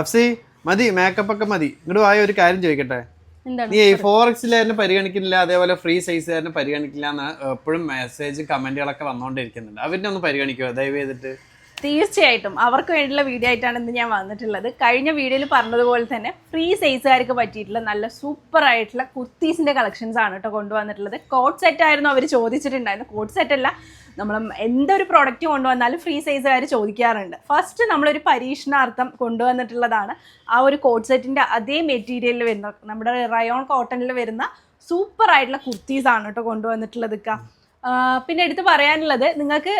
അഫ്സി മതി മേക്കപ്പ് ഒക്കെ മതി. ഇങ്ങോട്ട് ആയ ഒരു കാര്യം ചോദിക്കട്ടെ? നീ ഈ ഫോർ എക്സിലായിരുന്നു പരിഗണിക്കുന്നില്ല അതേപോലെ ഫ്രീ സൈസുകാരനെ പരിഗണിക്കില്ല എന്ന് എപ്പോഴും മെസ്സേജ് കമന്റുകളൊക്കെ വന്നുകൊണ്ടിരിക്കുന്നുണ്ട് അവരിനെ ഒന്ന് പരിഗണിക്കുക ദയവ് ചെയ്തിട്ട്. തീർച്ചയായിട്ടും അവർക്ക് വേണ്ടിയുള്ള വീഡിയോ ആയിട്ടാണ് ഇന്ന് ഞാൻ വന്നിട്ടുള്ളത്. കഴിഞ്ഞ വീഡിയോയിൽ പറഞ്ഞതുപോലെ തന്നെ ഫ്രീ സൈസുകാർക്ക് പറ്റിയിട്ടുള്ള നല്ല സൂപ്പർ ആയിട്ടുള്ള കുർത്തീസിന്റെ കളക്ഷൻസ് ആണ് കേട്ടോ കൊണ്ടുവന്നിട്ടുള്ളത്. കോട്ട് സെറ്റ് ആയിരുന്നു അവർ ചോദിച്ചിട്ടുണ്ടായിരുന്നു കോട്ട് സെറ്റ് അല്ല നമ്മൾ എന്തൊരു പ്രോഡക്റ്റ് കൊണ്ടുവന്നാലും ഫ്രീ സൈസുകാർ ചോദിക്കാറുണ്ട്. ഫസ്റ്റ് നമ്മളൊരു പരീക്ഷണാർത്ഥം കൊണ്ടുവന്നിട്ടുള്ളതാണ് ആ ഒരു കോട്ട് സെറ്റിന്റെ അതേ മെറ്റീരിയലിൽ വരുന്ന നമ്മുടെ റയോൺ കോട്ടണിൽ വരുന്ന സൂപ്പർ ആയിട്ടുള്ള കുർത്തീസ് ആണ് കേട്ടോ കൊണ്ടുവന്നിട്ടുള്ളത് പിന്നെ എടുത്ത് പറയാനുള്ളത് നിങ്ങൾക്ക്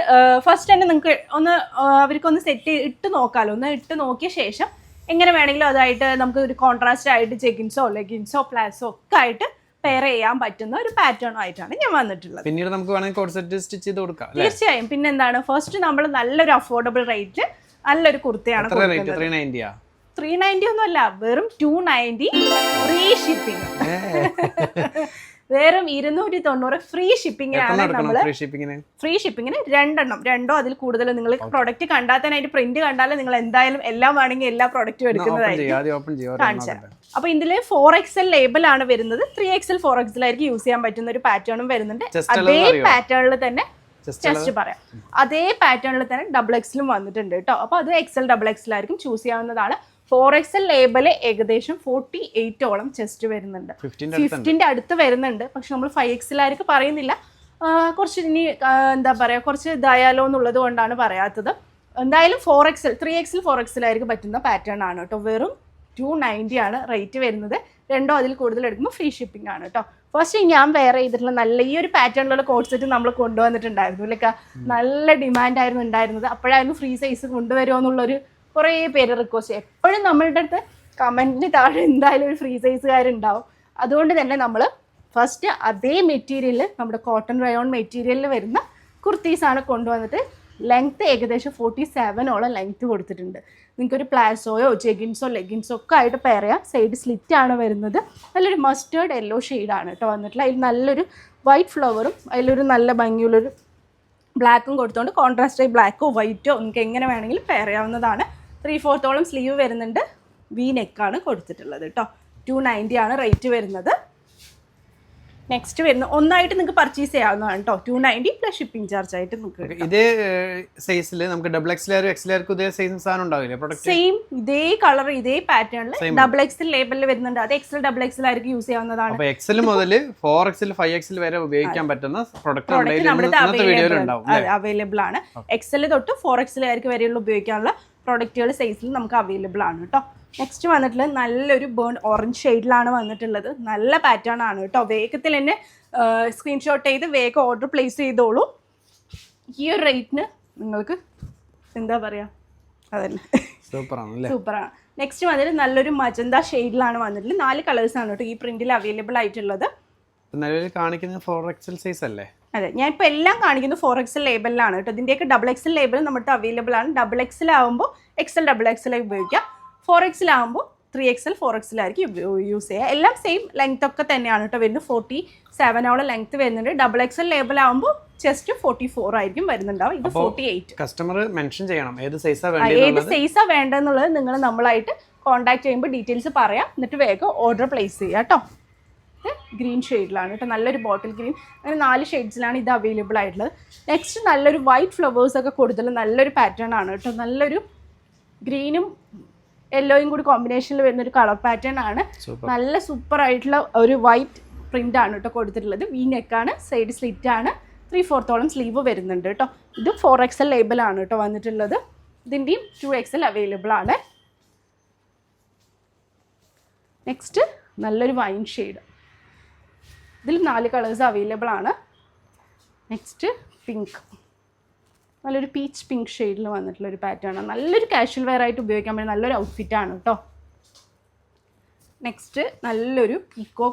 ഫസ്റ്റ് തന്നെ നിങ്ങൾക്ക് ഒന്ന് അവർക്കൊന്ന് സെറ്റ് ഇട്ട് നോക്കാമല്ലോ ഒന്ന് ഇട്ട് നോക്കിയ ശേഷം എങ്ങനെ വേണമെങ്കിലും അതായിട്ട് നമുക്ക് ഒരു കോൺട്രാസ്റ്റ് ആയിട്ട് ചെഗിൻസോ ലെഗിൻസോ പ്ലാസോ ഒക്കെ ആയിട്ട് പെയർ ചെയ്യാൻ പറ്റുന്ന ഒരു പാറ്റേൺ ആയിട്ടാണ് ഞാൻ വന്നിട്ടുള്ളത്. പിന്നീട് നമുക്ക് വേണമെങ്കിൽ സ്റ്റിച്ച് ചെയ്ത് കൊടുക്കാം തീർച്ചയായും. പിന്നെ എന്താണ്? ഫസ്റ്റ് നമ്മൾ നല്ലൊരു അഫോർഡബിൾ റേറ്റ് നല്ലൊരു കുർത്തയാണ് ത്രീ നയന്റി ഒന്നും അല്ല വെറും ടു നയന്റി ഫ്രീ ഷിപ്പിംഗ് വെറും ഇരുന്നൂറ്റി തൊണ്ണൂറ് ഫ്രീ ഷിപ്പിംഗിനാണ് നമ്മൾ ഫ്രീ ഷിപ്പിങ്ങിന് രണ്ടെണ്ണം. രണ്ടോ അതിൽ കൂടുതൽ നിങ്ങൾ പ്രൊഡക്റ്റ് കണ്ടാൽ തന്നെ അതിന്റെ പ്രിന്റ് കണ്ടാൽ നിങ്ങൾ എന്തായാലും എല്ലാം വേണമെങ്കിൽ എല്ലാ പ്രൊഡക്റ്റും എടുക്കുന്നതായിരിക്കും. കാണിച്ചാൽ അപ്പൊ ഇതിൽ ഫോർ എക്സൽ ലേബൽ ആണ് വരുന്നത്. ത്രീ എക്സൽ ഫോർ എക്സൽ ആയിരിക്കും യൂസ് ചെയ്യാൻ പറ്റുന്ന ഒരു പാറ്റേണും വരുന്നുണ്ട്. അതേ പാറ്റേണിൽ തന്നെ ജസ്റ്റ് പറയാം. അതേ പാറ്റേണിൽ തന്നെ ഡബിൾ എക്സിലും വന്നിട്ടുണ്ട് കേട്ടോ. അപ്പൊ അത് എക്സൽ ഡബിൾ എക്സൽ ആയിരിക്കും ചൂസ് ചെയ്യാവുന്നതാണ്. ഫോർ എക്സൽ ലേബൽ ഏകദേശം ഫോർട്ടി എയ്റ്റോളം ചെസ്റ്റ് വരുന്നുണ്ട്. ഫിഫ്റ്റീന്റെ ഫിഫ്റ്റിന്റെ അടുത്ത് വരുന്നുണ്ട്. പക്ഷെ നമ്മൾ ഫൈവ് എക്സിലായിരിക്കും പറയുന്നില്ല. കുറച്ച് ഇനി എന്താ പറയുക കുറച്ച് ഇതായാലോ എന്നുള്ളത് കൊണ്ടാണ് പറയാത്തത്. എന്തായാലും ഫോർ എക്സൽ ത്രീ എക്സിൽ ഫോർ എക്സിലായിരിക്കും പറ്റുന്ന പാറ്റേൺ ആണ് കേട്ടോ. വെറും ടു നയന്റി ആണ് റേറ്റ് വരുന്നത്. രണ്ടോ അതിൽ കൂടുതൽ എടുക്കുമ്പോൾ ഫ്രീ ഷിപ്പിംഗ് ആണ് കേട്ടോ. ഫസ്റ്റ് ഞാൻ വേറെ ചെയ്തിട്ടുള്ള നല്ല ഈ ഒരു പാറ്റേണിലുള്ള കോഡ് സെറ്റ് നമ്മൾ കൊണ്ടുവന്നിട്ടുണ്ടായിരുന്നു. ലൈക്ക് നല്ല ഡിമാൻഡ് ആയിരുന്നു ഉണ്ടായിരുന്നത്. അപ്പോഴായിരുന്നു ഫ്രീ സൈസ് കൊണ്ടുവരുമോ എന്നുള്ളൊരു കുറേ പേര് റിക്വസ്റ്റ് എപ്പോഴും നമ്മളുടെ അടുത്ത് കമന്റിന് താഴെ എന്തായാലും ഒരു ഫ്രീ സൈസുകാരുണ്ടാവും അതുകൊണ്ട് തന്നെ നമ്മൾ ഫസ്റ്റ് അതേ മെറ്റീരിയലിൽ നമ്മുടെ കോട്ടൺ റയോൺ മെറ്റീരിയലിൽ വരുന്ന കുർത്തീസാണ് കൊണ്ടുവന്നിട്ട് ലെങ്ത്ത് ഏകദേശം ഫോർട്ടി സെവനോളം ലെങ്ത്ത് കൊടുത്തിട്ടുണ്ട്. നിങ്ങൾക്കൊരു പ്ലാസോയോ ജെഗിൻസോ ലെഗിൻസോ ഒക്കെ ആയിട്ട് പെയർ ചെയ്യാം. സൈഡ് സ്ലിറ്റ് ആണ് വരുന്നത്. നല്ലൊരു മസ്റ്റേർഡ് യെല്ലോ ഷെയ്ഡാണ് കേട്ടോ വന്നിട്ടുള്ള അതിൽ നല്ലൊരു വൈറ്റ് ഫ്ലവറും അതിലൊരു നല്ല ഭംഗിയുള്ളൊരു ബ്ലാക്കും കൊടുത്തുകൊണ്ട് കോൺട്രാസ്റ്റായി ബ്ലാക്കോ വൈറ്റോ നിങ്ങൾക്ക് എങ്ങനെ വേണമെങ്കിലും പെയർ ചെയ്യാവുന്നതാണ്. ത്രീ ഫോർത്തോളം സ്ലീവ് വരുന്നുണ്ട്. വി നെക്കാണ് കൊടുത്തിട്ടുള്ളത് കേട്ടോ ടു നയന്റി ആണ് റേറ്റ് വരുന്നത്. നെക്സ്റ്റ് വരുന്നത് ഒന്നായിട്ട് നിങ്ങൾക്ക് പർച്ചേസ് ചെയ്യാവുന്നതാണ് കേട്ടോ two ninety plus shipping charge ആയിട്ട് നിങ്ങൾക്ക് ഇതേ സൈസിൽ നമുക്ക് ഡബിൾ എക്സ് ലെയർ എക്സ് ലെയർക്ക് ഇതേ സൈസ് സാധനം ഉണ്ടാവില്ലേ? പ്രൊഡക്റ്റ് സെയിം ഇതേ കളർ ഇതേ പാറ്റേണിൽ ഡബിൾ എക്സ് ലേബലിൽ വരുന്നുണ്ട്. അത് എക്സൽ ഡബിൾ എക്സ് ആയിരിക്കും യൂസ് ചെയ്യാവുന്നതാണ്. അപ്പോൾ എക്സൽ മുതൽ ഫോർ എക്സിൽ ഫൈവ് എക്സിൽ വരെ ഉപയോഗിക്കാൻ പറ്റുന്ന പ്രൊഡക്റ്റ് നമ്മുടെ അവൈലബിൾ ആണ്. എക്സൽ തൊട്ട് ഫോർ എക്സൽ ആയിരിക്കും വരെയുള്ള ഉപയോഗിക്കാനുള്ള പ്രോഡക്റ്റുകൾ സൈസിൽ നമുക്ക് അവൈലബിൾ ആണ് കേട്ടോ നെക്സ്റ്റ് വന്നിട്ടുള്ളത് നല്ലൊരു ബേൺ ഓറഞ്ച് ഷെയ്ഡിലാണ് വന്നിട്ടുള്ളത്. നല്ല പാറ്റേൺ ആണ് കേട്ടോ വേഗത്തിൽ തന്നെ സ്ക്രീൻഷോട്ട് ചെയ്ത് വേഗം ഓർഡർ പ്ലേസ് ചെയ്തോളൂ. ഈ ഒരു റേറ്റിന് നിങ്ങൾക്ക് എന്താ പറയുക അതന്നെ. സൂപ്പർ ആണ് അല്ലേ സൂപ്പറാണ് നെക്സ്റ്റ് വന്നിട്ട് നല്ലൊരു മജന്ത ഷെയ്ഡിലാണ് വന്നിട്ടുള്ളത്. നാല് കളേഴ്സ് ആണ് കേട്ടോ ഈ പ്രിന്റിൽ അവൈലബിൾ ആയിട്ടുള്ളത്. നിലവിൽ കാണിക്കുന്ന ഫോർ എക്സൽ സൈസ് അല്ലേ? അതെ ഞാൻ ഇപ്പോൾ എല്ലാം കാണിക്കുന്നത് ഫോർ എക്സൽ ലേബലിലാണ് കേട്ടോ. ഇതിന്റെയൊക്കെ ഡബിൾ എക്സൽ ലേബൽ നമ്മുടെ അവൈലബിൾ ആണ്. ഡബിൾ എക്സൽ ആകുമ്പോൾ എക്സൽ ഡബിൾ എക്സൽ ഉപയോഗിക്കാം. ഫോർ എക്സൽ ആകുമ്പോൾ ത്രീ എക്സൽ ഫോർ എക്സലായിരിക്കും യൂസ് ചെയ്യുക. എല്ലാം സെയിം ലെങ്ത് ഒക്കെ തന്നെയാണ് കേട്ടോ വരുന്നത്. ഫോർട്ടി സെവനോളം ലെങ്ത് വരുന്നുണ്ട്. ഡബിൾ എക്സൽ ലേബൽ ആകുമ്പോൾ ചെസ്റ്റ് ഫോർട്ടി ഫോർ ആയിരിക്കും വരുന്നുണ്ടാവും ഇത് ഫോർട്ടി എയ്റ്റ് കസ്റ്റമർ മെൻഷൻ ചെയ്യണം. ഏത് സൈസാ ഏത് സൈസാ വേണ്ടതെന്നുള്ളത് നിങ്ങൾ നമ്മളായിട്ട് കോൺടാക്ട് ചെയ്യുമ്പോൾ ഡീറ്റെയിൽസ് പറയാം. എന്നിട്ട് വേഗം ഓർഡർ പ്ലേസ് ചെയ്യാം കേട്ടോ. ഗ്രീൻ ഷെയ്ഡിലാണ് കേട്ടോ നല്ലൊരു ബോട്ടിൽ ഗ്രീൻ. അങ്ങനെ നാല് ഷെയ്ഡ്സിലാണ് ഇത് അവൈലബിൾ ആയിട്ടുള്ളത്. നെക്സ്റ്റ് നല്ലൊരു വൈറ്റ് ഫ്ലവേഴ്സൊക്കെ കൂടുതൽ നല്ലൊരു പാറ്റേൺ ആണ് കേട്ടോ നല്ലൊരു ഗ്രീനും യെല്ലോയും കൂടി കോമ്പിനേഷനിൽ വരുന്ന ഒരു കളർ പാറ്റേൺ ആണ്. നല്ല സൂപ്പർ ആയിട്ടുള്ള ഒരു വൈറ്റ് പ്രിന്റ് ആണ് കേട്ടോ കൊടുത്തിട്ടുള്ളത്. വി നെക്കാണ് സൈഡ് സ്ലിറ്റ് ആണ് ത്രീ ഫോർത്തോളം സ്ലീവ് വരുന്നുണ്ട് കേട്ടോ. ഇത് ഫോർ എക്സൽ ആണ് കേട്ടോ വന്നിട്ടുള്ളത്. ഇതിന്റെയും ടു എക്സൽ അവൈലബിൾ ആണ്. നെക്സ്റ്റ് നല്ലൊരു വൈൻ ഷെയ്ഡ്. ഇതിൽ നാല് കളേഴ്സ് അവൈലബിൾ ആണ്. നെക്സ്റ്റ് പിങ്ക് നല്ലൊരു പീച്ച് പിങ്ക് ഷെയ്ഡിൽ വന്നിട്ടുള്ള ഒരു പാറ്റേൺ ആണ്. നല്ലൊരു കാഷ്വൽ വെയർ ആയിട്ട് ഉപയോഗിക്കാൻ പറ്റുന്ന നല്ലൊരു ഔട്ട്ഫിറ്റ് ആണ് കേട്ടോ നെക്സ്റ്റ് നല്ലൊരു പീക്കോ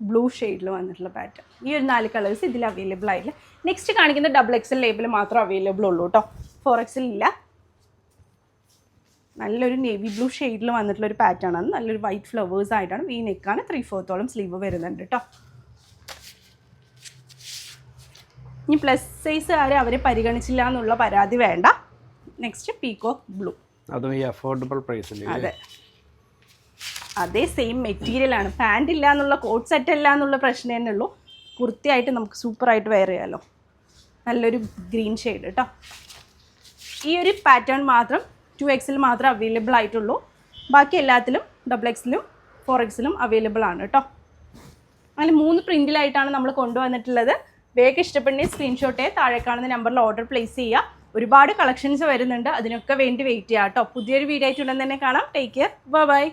ബ്ലൂ ഷെയ്ഡിൽ വന്നിട്ടുള്ള പാറ്റേൺ ഈ ഒരു നാല് കളേഴ്സ് ഇതിൽ അവൈലബിൾ ആയില്ല. നെക്സ്റ്റ് കാണിക്കുന്ന ഡബിൾ എക്സൽ ലേബിൾ മാത്രം അവൈലബിൾ ഉള്ളൂ കേട്ടോ ഫോർ എക്സൽ ഇല്ല. നല്ലൊരു നേവി ബ്ലൂ ഷെയ്ഡിൽ വന്നിട്ടുള്ള ഒരു പാറ്റേൺ ആണ്. നല്ലൊരു വൈറ്റ് ഫ്ലവേഴ്സ് ആയിട്ടാണ് വി നെക്കാണ് ത്രീ ഫോർത്തോളം സ്ലീവ് വരുന്നുണ്ട് കേട്ടോ ഇനി പ്ലസ് സൈസ് ആരെ അവരെ പരിഗണിച്ചില്ല എന്നുള്ള പരാതി വേണ്ട. നെക്സ്റ്റ് പീകോക്ക് ബ്ലൂ അതും ഈ അഫോർഡബിൾ പ്രൈസിൽ അതെ. അതേ സെയിം മെറ്റീരിയൽ ആണ്. പാന്റ് ഇല്ല എന്നുള്ള കോട്ട് സെറ്റ് അല്ല എന്നുള്ള പ്രശ്നം തന്നെ ഉള്ളൂ. കുർത്തിയായിട്ട് നമുക്ക് സൂപ്പറായിട്ട് വെയർ ചെയ്യാമല്ലോ നല്ലൊരു ഗ്രീൻ ഷെയ്ഡ് കേട്ടോ ഈ ഒരു പാറ്റേൺ മാത്രം ടു എക്സിൽ മാത്രമേ അവൈലബിൾ ആയിട്ടുള്ളൂ. ബാക്കി എല്ലാത്തിലും ഡബിൾ എക്സിലും ഫോർ എക്സിലും അവൈലബിൾ ആണ് കേട്ടോ അങ്ങനെ മൂന്ന് പ്രിന്റിലായിട്ടാണ് നമ്മൾ കൊണ്ടുവന്നിട്ടുള്ളത്. വേഗം ഇഷ്ടപ്പെടുന്ന സ്ക്രീൻഷോട്ടേ താഴെ കാണുന്ന നമ്പറിൽ ഓർഡർ പ്ലേസ് ചെയ്യുക. ഒരുപാട് കളക്ഷൻസ് വരുന്നുണ്ട്. അതിനൊക്കെ വേണ്ടി വെയിറ്റ് ചെയ്യാം കേട്ടോ പുതിയൊരു വീഡിയോ ആയിട്ടുണ്ടെന്ന് തന്നെ കാണാം. Take care bye